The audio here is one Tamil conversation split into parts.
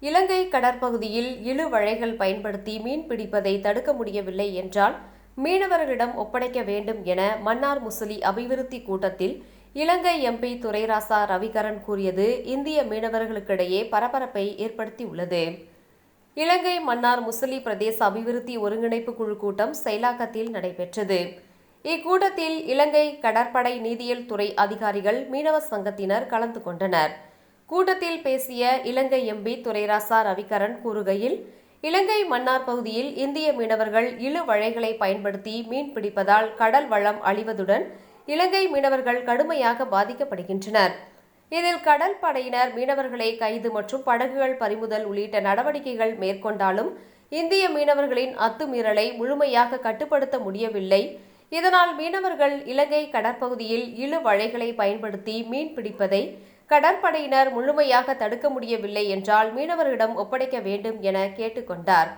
இலங்கை கடற்பகுதியில் இழு வலைகள் பயன்படுத்தி மீன் பிடிப்பதை தடுக்க முடியவில்லை என்றால் மீனவர்களிடம் ஒப்படைக்க வேண்டும் என மன்னார் முசலி அபிவிருத்தி கூட்டத்தில் இலங்கை எம்பி துரைராசா ரவிகரன் கூறியது இந்திய மீனவர்களுக்கிடையே பரபரப்பை ஏற்படுத்தியுள்ளது. இலங்கை மன்னார் முசலி பிரதேச அபிவிருத்தி ஒருங்கிணைப்பு குழு கூட்டம் செயலாக்கத்தில் நடைபெற்றது. இக்கூட்டத்தில் இலங்கை கடற்படை நீதியியல் துறை அதிகாரிகள் மீனவ சங்கத்தினர் கலந்து கொண்டனர். கூட்டத்தில் பேசிய இலங்கை எம்பி துரைராசா ரவிகரன் கூறுகையில் இலங்கை மன்னார் பகுதியில் இந்திய மீனவர்கள் இழு வலைகளை பயன்படுத்தி மீன் பிடிப்பதால் கடல் வளம் அழிவதுடன் இலங்கை மீனவர்கள் கடுமையாக பாதிக்கப்படுகின்றனர். இதில் கடல் படையினர் மீனவர்களை கைது மற்றும் படகுகள் பறிமுதல் உள்ளிட்ட நடவடிக்கைகள் மேற்கொண்டாலும் இந்திய மீனவர்களின் அத்துமீறலை முழுமையாக கட்டுப்படுத்த முடியவில்லை. இதனால் மீனவர்கள் இலங்கை கடற்பகுதியில் இழு வலைகளை பயன்படுத்தி மீன் பிடிப்பதை கடற்படையினர் முழுமையாக தடுக்க முடியவில்லை என்றால் மீனவர்களிடம் ஒப்படைக்க வேண்டும் என கேட்டுக்கொண்டார்.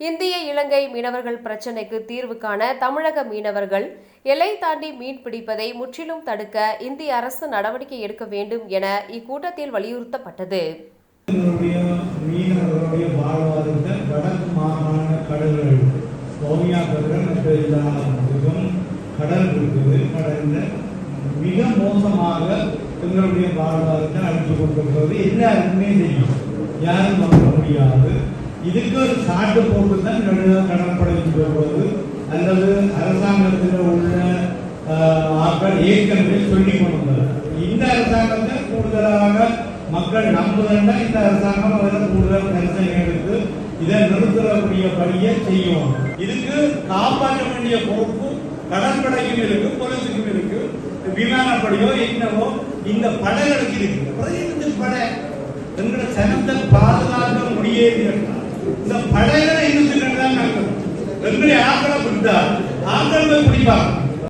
இந்திய இலங்கை மீனவர்கள் பிரச்சினைக்கு தீர்வு காண தமிழக மீனவர்கள் எல்லை தாண்டி மீன் பிடிப்பதை முற்றிலும் தடுக்க இந்திய அரசு நடவடிக்கை எடுக்க வேண்டும் என இக்கூட்டத்தில் வலியுறுத்தப்பட்டது. கடல் இருக்குது மிக மோசமாக எங்களுடைய வாழ்வாதாரத்தை அழைத்து கொண்டிருக்கிறது. எல்லாருக்குமே தெரியும்? யாரும் நம்ப முடியாது. இதுக்கு ஒரு சாட்டு போட்டு தான் நடுவ கடற்படைக்கு போவது அல்லது அரசாங்கத்தில் உள்ள மக்கள் ஏற்கனவே சொல்லிக் கொண்டிருந்தது. இந்த அரசாங்கத்தை கூடுதலாக மக்கள் நம்புதல்னா இந்த அரசாங்கம் அதில் கூடுதல் கருத்தை எடுத்து இதை நிறுத்தக்கூடிய பணியை செய்யும். இதுக்கு காப்பாற்ற வேண்டிய பொறுப்பு கடற்படையும் இருக்கு போலீஸுக்கும் இருக்கு. விமானப்படையோ என்னவோ இந்த படைகளுக்கு இருக்கு அப்புறம் படை. எங்களை சனத்தை பாதுகாக்க முடியாது இந்த படைகளை இருந்துட்டு தான் நாங்கள் எங்களை ஆக்களை பிடித்தா ஆக்கள் போய் பிடிப்பாங்க.